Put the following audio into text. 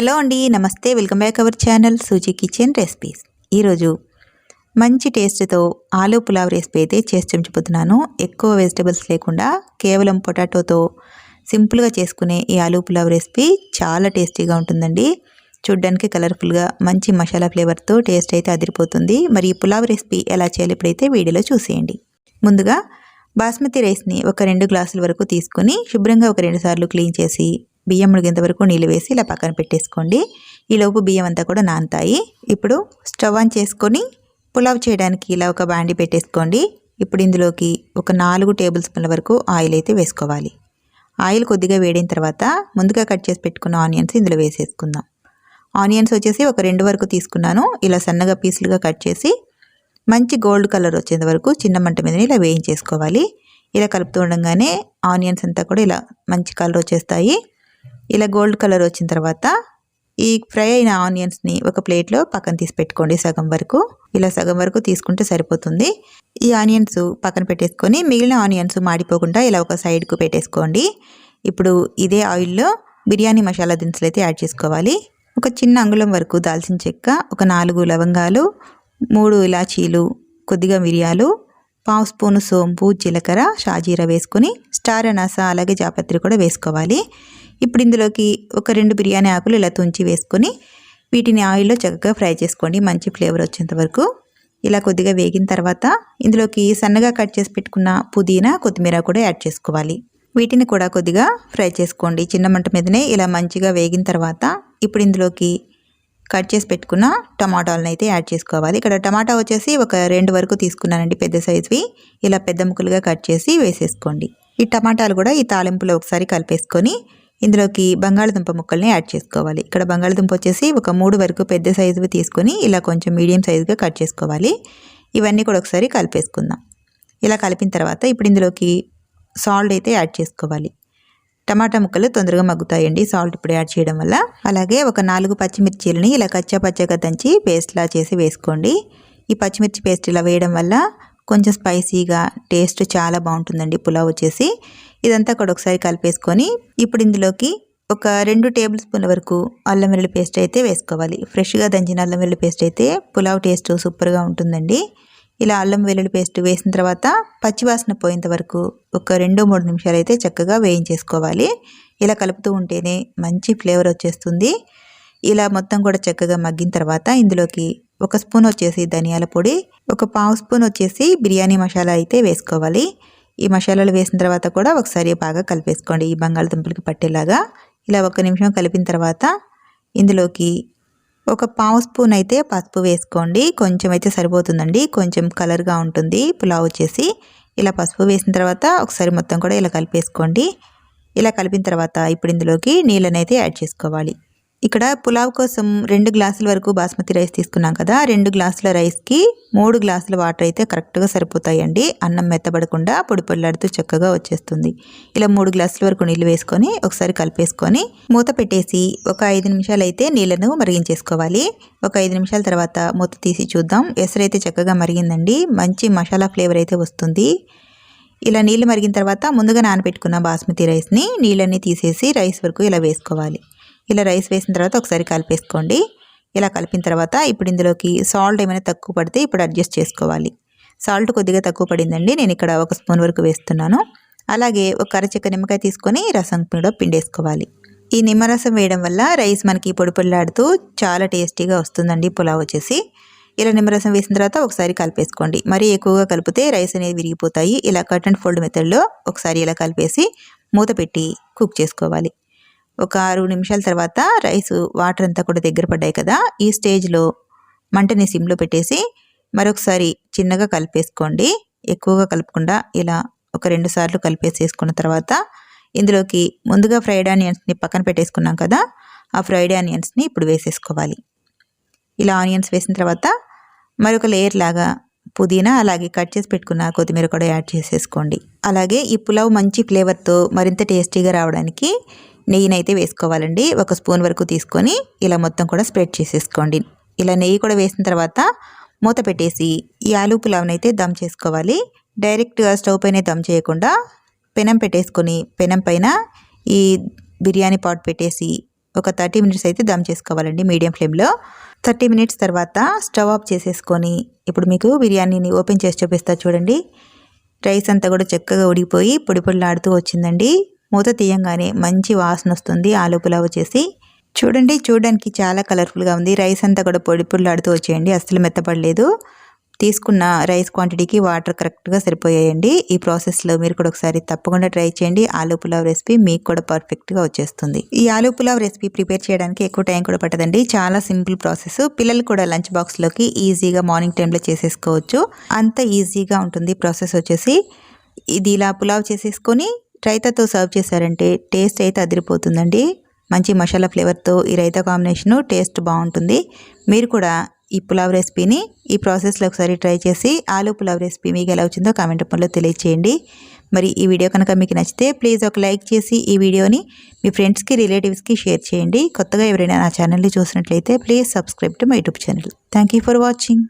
Hello అండి నమస్తే welcome back our channel Suji kitchen recipes. ఈరోజు మంచి టేస్ట్తో ఆలూ పులావ్ రెసిపీ అయితే చేసి చూపించబోతున్నాను. ఎక్కువ వెజిటబుల్స్ లేకుండా కేవలం పొటాటోతో సింపుల్గా చేసుకునే ఈ ఆలూ పులావ్ రెసిపీ చాలా టేస్టీగా ఉంటుందండి. చూడ్డానికి కలర్ఫుల్గా మంచి మసాలా ఫ్లేవర్తో టేస్ట్ అయితే అదిరిపోతుంది. మరి ఈ పులావ్ రెసిపీ ఎలా చేయాలి ఇప్పుడైతే వీడియోలో చూసేయండి. ముందుగా బాస్మతి రైస్ని ఒక రెండు గ్లాసుల వరకు తీసుకొని శుభ్రంగా ఒక రెండు సార్లు క్లీన్ చేసి బియ్యం ముడిగేంత వరకు నీళ్ళు వేసి ఇలా పక్కన పెట్టేసుకోండి. ఈలోపు బియ్యం అంతా కూడా నానతాయి. ఇప్పుడు స్టవ్ ఆన్ చేసుకొని పులావ్ చేయడానికి ఇలా ఒక బాండి పెట్టేసుకోండి. ఇప్పుడు ఇందులోకి ఒక నాలుగు టేబుల్ స్పూన్ల వరకు ఆయిల్ అయితే వేసుకోవాలి. ఆయిల్ కొద్దిగా వేడిన తర్వాత ముందుగా కట్ చేసి పెట్టుకున్న ఆనియన్స్ ఇందులో వేసేసుకుందాం. ఆనియన్స్ వచ్చేసి ఒక రెండు వరకు తీసుకున్నాను. ఇలా సన్నగా పీసులుగా కట్ చేసి మంచి గోల్డ్ కలర్ వచ్చేంత వరకు చిన్న మంట మీద ఇలా వేయించేసుకోవాలి. ఇలా కలుపుతూ ఉండగానే ఆనియన్స్ అంతా కూడా ఇలా మంచి కలర్ వచ్చేస్తాయి. ఇలా గోల్డ్ కలర్ వచ్చిన తర్వాత ఈ ఫ్రై అయిన ఆనియన్స్ని ఒక ప్లేట్లో పక్కన తీసి పెట్టుకోండి సగం వరకు. ఇలా సగం వరకు తీసుకుంటే సరిపోతుంది. ఈ ఆనియన్స్ పక్కన పెట్టేసుకొని మిగిలిన ఆనియన్స్ మాడిపోకుండా ఇలా ఒక సైడ్కు పెట్టేసుకోండి. ఇప్పుడు ఇదే ఆయిల్లో బిర్యానీ మసాలా దినుసులు అయితే యాడ్ చేసుకోవాలి. ఒక చిన్న అంగుళం వరకు దాల్చిన చెక్క ఒక నాలుగు లవంగాలు మూడు ఇలాచీలు కొద్దిగా మిరియాలు పావు స్పూను సోంపు జీలకర్ర షాజీరా వేసుకొని స్టార్ అనాస అలాగే జాపత్రి కూడా వేసుకోవాలి. ఇప్పుడు ఇందులోకి ఒక రెండు బిర్యానీ ఆకులు ఇలా తుంచి వేసుకొని వీటిని ఆయిల్లో చక్కగా ఫ్రై చేసుకోండి. మంచి ఫ్లేవర్ వచ్చేంత వరకు. ఇలా కొద్దిగా వేగిన తర్వాత ఇందులోకి సన్నగా కట్ చేసి పెట్టుకున్న పుదీనా కొత్తిమీర కూడా యాడ్ చేసుకోవాలి. వీటిని కూడా కొద్దిగా ఫ్రై చేసుకోండి. చిన్న మంట మీదనే ఇలా మంచిగా వేగిన తర్వాత ఇప్పుడు ఇందులోకి కట్ చేసి పెట్టుకున్న టమాటాలను అయితే యాడ్ చేసుకోవాలి. ఇక్కడ టమాటా వచ్చేసి ఒక రెండు వరకు తీసుకున్నానండి. పెద్ద సైజువి. ఇలా పెద్ద ముక్కలుగా కట్ చేసి వేసేసుకోండి. ఈ టమాటాలు కూడా ఈ తాలింపులో ఒకసారి కలిపేసుకొని ఇందులోకి బంగాళదుంప ముక్కల్ని యాడ్ చేసుకోవాలి. ఇక్కడ బంగాళదుంప వచ్చేసి ఒక మూడు వరకు పెద్ద సైజువి తీసుకొని ఇలా కొంచెం మీడియం సైజుగా కట్ చేసుకోవాలి. ఇవన్నీ కూడా ఒకసారి కలిపేసుకుందాం. ఇలా కలిపిన తర్వాత ఇప్పుడు ఇందులోకి సాల్ట్ అయితే యాడ్ చేసుకోవాలి. టమాటా ముక్కలు తొందరగా మగ్గుతాయండి. సాల్ట్ ఇప్పుడు యాడ్ చేయడం వల్ల. అలాగే ఒక నాలుగు పచ్చిమిర్చీలని ఇలా కచ్చా పచ్చగా దంచి పేస్ట్లా చేసి వేసుకోండి. ఈ పచ్చిమిర్చి పేస్ట్ ఇలా వేయడం వల్ల కొంచెం స్పైసీగా టేస్ట్ చాలా బాగుంటుందండి. పులావ్ వచ్చేసి. ఇదంతా కూడా ఒకసారి కలిపేసుకొని ఇప్పుడు ఇందులోకి ఒక రెండు టేబుల్ స్పూన్ల వరకు అల్లం వెల్లుల్లి పేస్ట్ అయితే వేసుకోవాలి. ఫ్రెష్గా దంచిన అల్లం వెల్లుల్లి పేస్ట్ అయితే పులావ్ టేస్ట్ సూపర్గా ఉంటుందండి. ఇలా అల్లం వెల్లుల్లి పేస్ట్ వేసిన తర్వాత పచ్చివాసన పోయేంత వరకు ఒక రెండు మూడు నిమిషాలు అయితే చక్కగా వేయించేసుకోవాలి. ఇలా కలుపుతూ ఉంటేనే మంచి ఫ్లేవర్ వచ్చేస్తుంది. ఇలా మొత్తం కూడా చక్కగా మగ్గిన తర్వాత ఇందులోకి ఒక స్పూన్ వచ్చేసి ధనియాల పొడి ఒక పావు స్పూన్ వచ్చేసి బిర్యానీ మసాలా అయితే వేసుకోవాలి. ఈ మసాలాలు వేసిన తర్వాత కూడా ఒకసారి బాగా కలిపేసుకోండి. ఈ బంగాళదుంపలకి పట్టేలాగా ఇలా ఒక నిమిషం కలిపిన తర్వాత ఇందులోకి ఒక పావు స్పూన్ అయితే పసుపు వేసుకోండి. కొంచెం అయితే సరిపోతుందండి. కొంచెం కలర్గా ఉంటుంది. పులావ్ వచ్చేసి ఇలా పసుపు వేసిన తర్వాత ఒకసారి మొత్తం కూడా ఇలా కలిపేసుకోండి. ఇలా కలిపిన తర్వాత ఇప్పుడు ఇందులోకి నీళ్ళనైతే యాడ్ చేసుకోవాలి. ఇక్కడ పులావ్ కోసం రెండు గ్లాసుల వరకు బాస్మతి రైస్ తీసుకున్నాం కదా. రెండు గ్లాసుల రైస్కి మూడు గ్లాసుల వాటర్ అయితే కరెక్ట్గా సరిపోతాయండి. అన్నం మెత్తబడకుండా పొడి పొల్లాడుతూ చక్కగా వచ్చేస్తుంది. ఇలా మూడు గ్లాసుల వరకు నీళ్ళు వేసుకొని ఒకసారి కలిపేసుకొని మూత పెట్టేసి ఒక ఐదు నిమిషాలు అయితే నీళ్ళను మరిగించేసుకోవాలి. ఒక ఐదు నిమిషాల తర్వాత మూత తీసి చూద్దాం. ఎసరైతే చక్కగా మరిగిందండి. మంచి మసాలా ఫ్లేవర్ అయితే వస్తుంది. ఇలా నీళ్ళు మరిగిన తర్వాత ముందుగా నానబెట్టుకున్న బాస్మతి రైస్ని నీళ్ళన్నీ తీసేసి రైస్ వరకు ఇలా వేసుకోవాలి. ఇలా రైస్ వేసిన తర్వాత ఒకసారి కలిపేసుకోండి. ఇలా కలిపిన తర్వాత ఇప్పుడు ఇందులోకి సాల్ట్ ఏమైనా తక్కువ పడితే ఇప్పుడు అడ్జస్ట్ చేసుకోవాలి. సాల్ట్ కొద్దిగా తక్కువ పడిందండి. నేను ఇక్కడ ఒక స్పూన్ వరకు వేస్తున్నాను. అలాగే ఒక అరచెక్క నిమ్మకాయ తీసుకొని రసం కూడా పిండేసుకోవాలి. ఈ నిమ్మరసం వేయడం వల్ల రైస్ మనకి పొడి పొడిలాడుతూ చాలా టేస్టీగా వస్తుందండి పులావ్ వచ్చేసి. ఇలా నిమ్మరసం వేసిన తర్వాత ఒకసారి కలిపేసుకోండి. మరీ ఎక్కువగా కలిపితే రైస్ అనేది విరిగిపోతాయి. ఇలా కట్ అండ్ ఫోల్డ్ మెథడ్లో ఒకసారి ఇలా కలిపేసి మూత పెట్టి కుక్ చేసుకోవాలి. ఒక ఆరు నిమిషాల తర్వాత రైస్ వాటర్ అంతా కూడా దగ్గర పడ్డాయి కదా. ఈ స్టేజ్లో మంటని సిమ్లో పెట్టేసి మరొకసారి చిన్నగా కలిపేసుకోండి. ఎక్కువగా కలపకుండా ఇలా ఒక రెండు సార్లు కలిపేసేసుకున్న తర్వాత ఇందులోకి ముందుగా ఫ్రైడ్ ఆనియన్స్ని పక్కన పెట్టేసుకున్నాం కదా ఆ ఫ్రైడ్ ఆనియన్స్ని ఇప్పుడు వేసేసుకోవాలి. ఇలా ఆనియన్స్ వేసిన తర్వాత మరొక లేయర్ లాగా పుదీనా అలాగే కట్ చేసి పెట్టుకున్న కొత్తిమీర కూడా యాడ్ చేసేసుకోండి. అలాగే ఈ పులావ్ మంచి ఫ్లేవర్తో మరింత టేస్టీగా రావడానికి నెయ్యినైతే వేసుకోవాలండి. ఒక స్పూన్ వరకు తీసుకొని ఇలా మొత్తం కూడా స్ప్రెడ్ చేసేసుకోండి. ఇలా నెయ్యి కూడా వేసిన తర్వాత మూత పెట్టేసి ఈ ఆలు పులావ్ని అయితే దమ్ చేసుకోవాలి. డైరెక్ట్గా స్టవ్ పైన దమ్ చేయకుండా పెనం పెట్టేసుకొని పెనం పైన ఈ బిర్యానీ పాట్ పెట్టేసి ఒక థర్టీ మినిట్స్ అయితే దమ్ చేసుకోవాలండి మీడియం ఫ్లేమ్లో. థర్టీ మినిట్స్ తర్వాత స్టవ్ ఆఫ్ చేసేసుకొని ఇప్పుడు మీకు బిర్యానీని ఓపెన్ చేసి చూపిస్తా చూడండి. రైస్ అంతా కూడా చక్కగా ఉడిగిపోయి పొడి పొడిలాడుతూ వచ్చిందండి. మూత తీయంగానే మంచి వాసన వస్తుంది. ఆలు పులావ్ వచ్చేసి చూడండి చూడడానికి చాలా కలర్ఫుల్గా ఉంది. రైస్ అంతా కూడా పొడి పొడిలాడుతూ వచ్చేయండి. అస్సలు మెత్తపడలేదు. తీసుకున్న రైస్ క్వాంటిటీకి వాటర్ కరెక్ట్గా సరిపోయాయండి. ఈ ప్రాసెస్లో మీరు కూడా ఒకసారి తప్పకుండా ట్రై చేయండి. ఆలూ పులావ్ రెసిపీ మీకు కూడా పర్ఫెక్ట్గా వచ్చేస్తుంది. ఈ ఆలూ పులావ్ రెసిపీ ప్రిపేర్ చేయడానికి ఎక్కువ టైం కూడా పట్టదండి. చాలా సింపుల్ ప్రాసెస్. పిల్లలు కూడా లంచ్ బాక్స్లోకి ఈజీగా మార్నింగ్ టైంలో చేసేసుకోవచ్చు. అంత ఈజీగా ఉంటుంది ప్రాసెస్ వచ్చేసి. ఇది ఇలా పులావ్ చేసేసుకొని రైతాతో సర్వ్ చేశారంటే టేస్ట్ అయితే అదిరిపోతుందండి. మంచి మసాలా ఫ్లేవర్తో ఈ రైతా కాంబినేషను టేస్ట్ బాగుంటుంది. మీరు కూడా ఈ పులావ్ రెసిపీని ఈ ప్రాసెస్లో ఒకసారి ట్రై చేసి ఆలూ పులావ్ రెసిపీ మీకు ఎలా వచ్చిందో కామెంట్ రూపంలో తెలియచేయండి. మరి ఈ వీడియో కనుక మీకు నచ్చితే ప్లీజ్ ఒక లైక్ చేసి ఈ వీడియోని మీ ఫ్రెండ్స్కి రిలేటివ్స్కి షేర్ చేయండి. కొత్తగా ఎవరైనా నా ఛానల్ని చూసినట్లయితే please subscribe to my YouTube channel. Thank for watching.